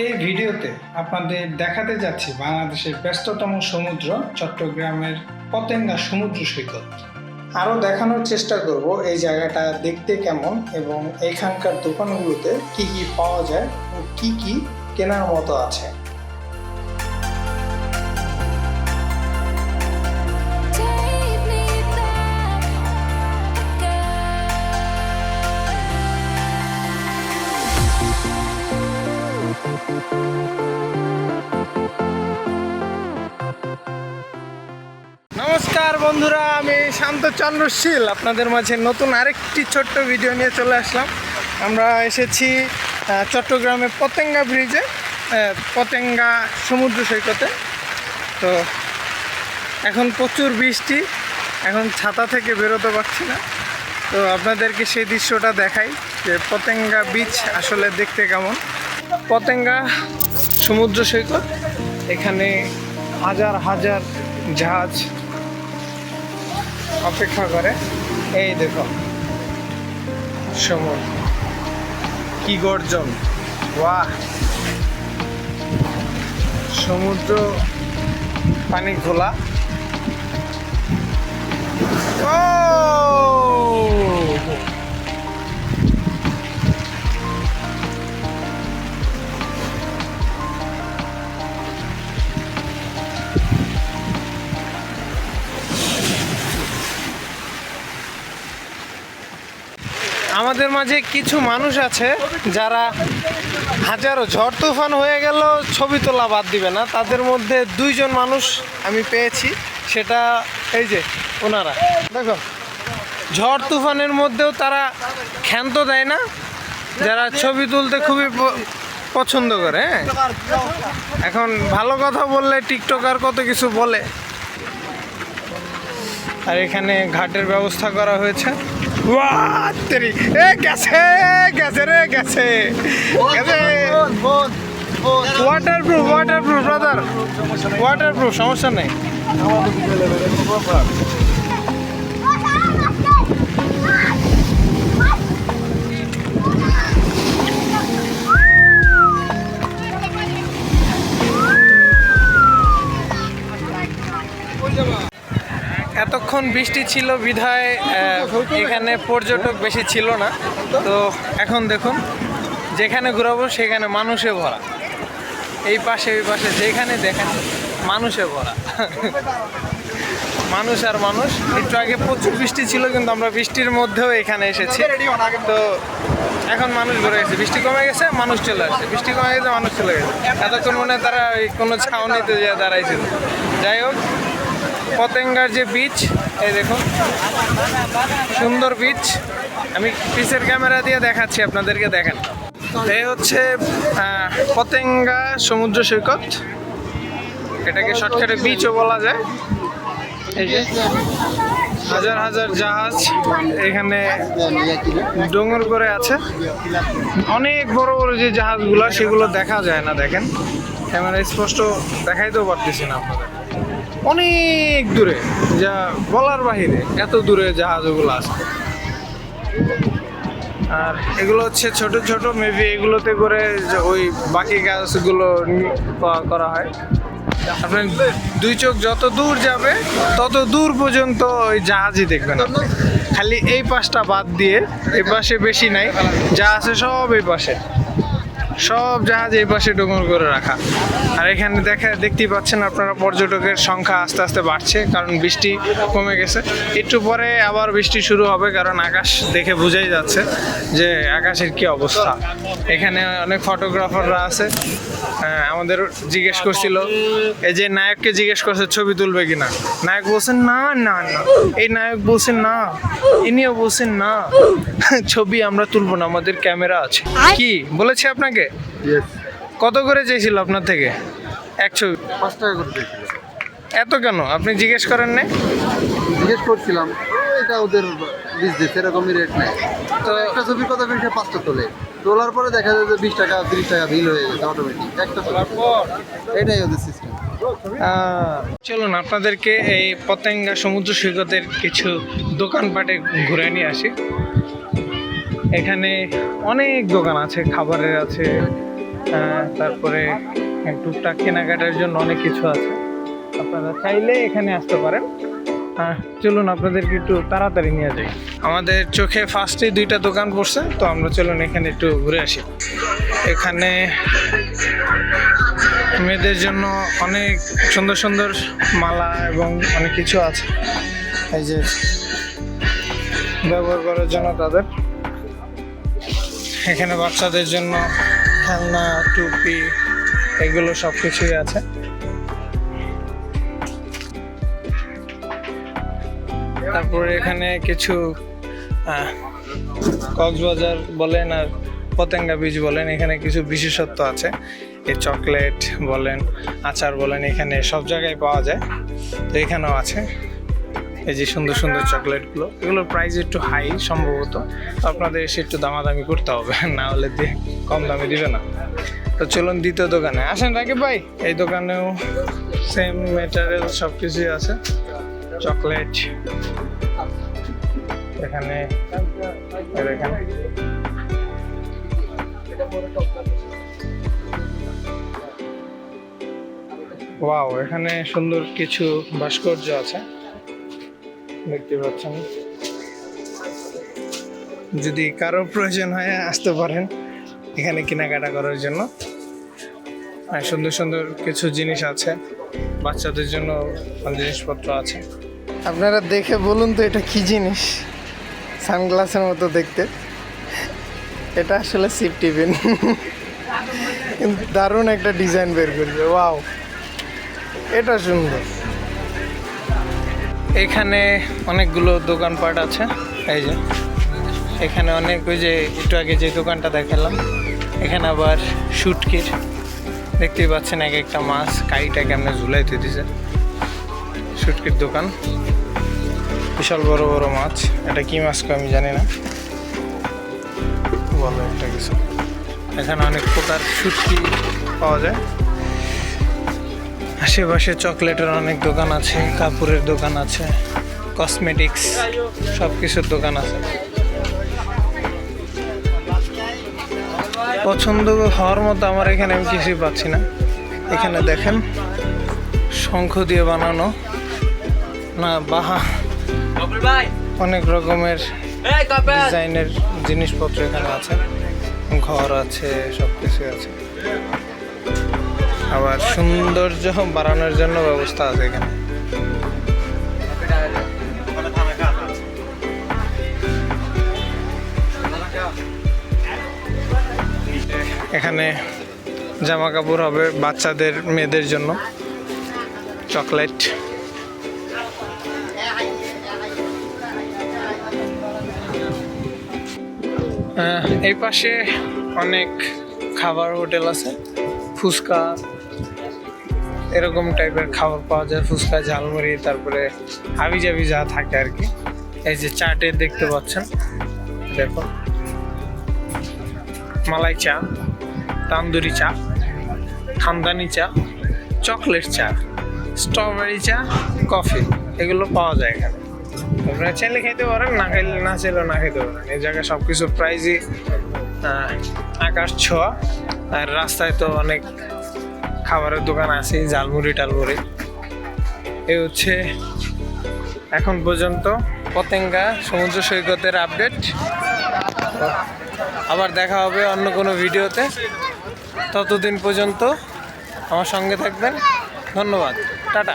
এই ভিডিওতে আপনাদের দেখাতে যাচ্ছি বাংলাদেশের ব্যস্ততম সমুদ্র, চট্টগ্রামের পতেঙ্গা সমুদ্র সৈকত। আরও দেখানোর চেষ্টা করব এই জায়গাটা দেখতে কেমন এবং এখানকার দোকানগুলোতে কি কি পাওয়া যায় ও কি কি কেনার মতো আছে। নমস্কার বন্ধুরা, আমি শান্ত চন্দ্রশীল আপনাদের মাঝে নতুন আরেকটি ছোট্ট ভিডিও নিয়ে চলে আসলাম। আমরা এসেছি চট্টগ্রামে পতেঙ্গা ব্রিজে পতেঙ্গা সমুদ্র সৈকতে। তো এখন প্রচুর বৃষ্টি, এখন ছাতা থেকে বেরোতে পারছি না। তো আপনাদেরকে সেই দৃশ্যটা দেখাই যে পতেঙ্গা বিচ আসলে দেখতে কেমন। পতেঙ্গা, সমুদ্র সৈকত, এখানে হাজার হাজার জাহাজ অপেক্ষা করে। এই দেখো, সমুদ্র। কি গর্জন, বাহ! সমুদ্র পানি খোলা ও! মাঝে কিছু মানুষ আছে যারা হাজারো ঝড় তুফান হয়ে গেল ছবি তোলা বাদ দিবে না। তাদের মধ্যে দুইজন মানুষ আমি পেয়েছি, সেটা এই যে ওনারা। দেখো, ঝড় তুফানের মধ্যেও তারা ক্ষান্ত দেয় না, যারা ছবি তুলতে খুবই পছন্দ করে হ্যাঁ? এখন ভালো কথা বললে টিকটকার কত কিছু বলে। আর এখানে ঘাটের ব্যবস্থা করা হয়েছে। তেরি এ গেছে গেছে রে গেছে। গেছে। Waterproof waterproof brother waterproof সমস্যা নেই। এতক্ষণ বৃষ্টি ছিল বিধায় এখানে পর্যটক বেশি ছিল না। তো এখন দেখুন, যেখানে ঘুরাবো সেখানে মানুষে ভরা। এই পাশে ওই পাশে যেখানে দেখেন, মানুষে ভরা। মানুষ আর মানুষ। একটু আগে প্রচুর বৃষ্টি ছিল, কিন্তু আমরা বৃষ্টির মধ্যেও এখানে এসেছি। তো এখন মানুষ ঘুরে গেছে বৃষ্টি কমে গেছে, মানুষ চলে আসছে। বৃষ্টি কমে গেছে, মানুষ চলে গেছে। এতক্ষণ মনে তারা কোনো ছাউনিতে দাঁড়াইছিল। যাই হোক পতেঙ্গার যে বিচ এই দেখুন, সুন্দর বিচ আমি পিসের ক্যামেরা দিয়ে দেখাচ্ছি, আপনাদেরকে দেখেন। এই হচ্ছে পতেঙ্গা সমুদ্র সৈকত। এটাকে শর্টকাটে বিচও বলা যায়। এই যে, হাজার হাজার জাহাজ এখানে ডোঙর করে আছে। অনেক বড় বড় যে জাহাজগুলো, সেগুলো দেখা যায় না, দেখেন। ক্যামেরা স্পষ্ট দেখাইতেও পারতেছি না আপনাদের। অনেক দূরে, যা বলার বাহিরে এত দূরে জাহাজগুলো আছে। আর এগুলো হচ্ছে ছোট ছোট মেবি এগুলোতে করে ওই বাকি গাছগুলো করা হয়। আপনার দুই চোখ যত দূর যাবে, তত দূর পর্যন্ত ওই জাহাজই দেখবেন। খালি এই পাশটা বাদ দিয়ে, এই পাশে বেশি নাই, যা আছে সব এই পাশে। সব জাহাজ এই পাশে ডোঙর করে রাখা। আর এখানে দেখা দেখতেই পাচ্ছেন আপনারা পর্যটকের সংখ্যা আস্তে আস্তে বাড়ছে কারণ বৃষ্টি কমে গেছে। একটু পরে আবার বৃষ্টি শুরু হবে কারণ আকাশ দেখে বোঝাই যাচ্ছে যে আকাশের কি অবস্থা। এখানে অনেক ফটোগ্রাফাররা আছে। হ্যাঁ, আমাদের জিজ্ঞেস করছিল এই যে নায়ককে জিজ্ঞেস করছে ছবি তুলবে কিনা? নায়ক বলছেন না না না। এই নায়ক বলছেন না। ইনিও বলছেন না। ছবি আমরা তুলবো না আমাদের ক্যামেরা আছে। কি? বলেছে আপনাকে? কত করে চেয়েছিল আপনার থেকে? একশো। পাঁচ টাকা করে দিয়েছিল এত কেন? আপনি জিজ্ঞেস করেন না জিজ্ঞেস করছিলাম। এটা ওদের বিজনেস এরকমই রেট নেয়। তো একটা ছবির কথা বেশি পাঁচটা তোলে। তোলার পরে দেখা যায় যে বিশ টাকা তিরিশ টাকা বিল হয়ে গেছে অটোমেটিক একটা তোলার পর এটাই ওদের সিস্টেম চলুন আপনাদেরকে এই পতেঙ্গা সমুদ্র সৈকতের কিছু দোকানপাটে ঘুরে নিয়ে আসি। এখানে অনেক দোকান আছে, খাবারের আছে তারপরে টুকটাক কেনাকাটার জন্য অনেক কিছু আছে। আপনারা চাইলে এখানে আসতে পারেন। চলুন আপনাদেরকে একটু তাড়াতাড়ি নিয়ে যাই। আমাদের চোখে ফার্স্টে দুইটা দোকান পড়ছে, তো আমরা চলুন এখানে একটু ঘুরে আসি। এখানে মেয়েদের জন্য অনেক সুন্দর সুন্দর মালা এবং অনেক কিছু আছে। এই যে ব্যবহার করার জন্য তাদের। এখানে বাচ্চাদের জন্য খেলনা, টুপি, এগুলো সব কিছুই আছে। তারপরে এখানে কিছু কক্সবাজার বলেন আর পতেঙ্গা বীজ বলেন, এখানে কিছু বিশেষত্ব আছে। এই চকলেট বলেন, আচার বলেন, এখানে সব জায়গায় পাওয়া যায়। তো এখানেও আছে। এই যে সুন্দর সুন্দর চকলেটগুলো, এগুলোর প্রাইস একটু হাই সম্ভবত। আপনাদের এসে একটু দামাদামি করতে হবে, না হলে কম দামে দিবে না। তো চলুন দ্বিতীয় দোকানে। আসেন রাকিব ভাই, এই দোকানেও সেম মেটেরিয়াল সব কিছুই আছে। চকলেট, এখানে, এই ওয়াও এখানে সুন্দর কিছু ভাস্কর্য আছে। দেখতে পাচ্ছেন। যদি কারও প্রয়োজন হয়, আসতে পারেন এখানে কেনাকাটা করার জন্য। আর সুন্দর সুন্দর কিছু জিনিস আছে, বাচ্চাদের জন্য জিনিসপত্র আছে। আপনারা দেখে বলুন তো, এটা কি জিনিস? সানগ্লাসের মতো দেখতে। এটা আসলে সিপ টিফিন। দারুণ একটা ডিজাইন বের করবে, ওয়াও। এটা সুন্দর। এখানে অনেকগুলো দোকানপাট আছে, এই যে। এখানে অনেক ওই যে একটু আগে যে দোকানটা দেখালাম, এখানে আবার শুটকির। দেখতেই পাচ্ছেন এক একটা মাছ কাইটা কেমনে ঝুলাইতে দিছে। শুটকির দোকান। বিশাল বড় বড় মাছ। এটা কি মাছ আমি জানি না। বলো একটা কিছু। এখানে অনেক প্রকার শুটকি পাওয়া যায়। আশেপাশে চকলেটের অনেক দোকান আছে কাপড়ের দোকান আছে কসমেটিক্স সব কিছুর দোকান আছে। পছন্দ হওয়ার মতো আমার এখানে আমি কিছুই পাচ্ছি না। এখানে দেখেন শঙ্খ দিয়ে বানানো। না বাহা। অনেক রকমের ডিজাইনের জিনিসপত্র এখানে আছে। ঘর আছে সব কিছু আছে। আবার সৌন্দর্য বাড়ানোর জন্য ব্যবস্থা আছে এখানে। এখানে জামা কাপড় হবে বাচ্চাদের, মেয়েদের জন্য। চকলেট। এই পাশে অনেক খাবার হোটেল আছে। ফুচকা এরকম টাইপের খাবার পাওয়া যায়, ফুচকা, ঝালমুড়ি, তারপরে হাবি জাবি যা থাকে আর কি। এই যে চাটে দেখতে পাচ্ছেন দেখো মালাই চা, তান্দুরি চা, খানদানি চা, চকলেট চা, স্ট্রবেরি চা, কফি, এগুলো পাওয়া যায় এখানে। আপনারা চাইলে খেতে পারেন, না খাইলে না চাইলেও না খেতে পারেন। এই জায়গায় সব কিছু প্রাইজই আকাশ ছোঁয়া, আর রাস্তায় তো অনেক খাবারের দোকান আছে, ঝালমুড়ি, টালমুড়ি। এ হচ্ছে এখন পর্যন্ত পতেঙ্গা সমুদ্র সৈকতের আপডেট আবার দেখা হবে অন্য কোনো ভিডিওতে। ততদিন পর্যন্ত আমার সঙ্গে থাকবেন। ধন্যবাদ। টাটা।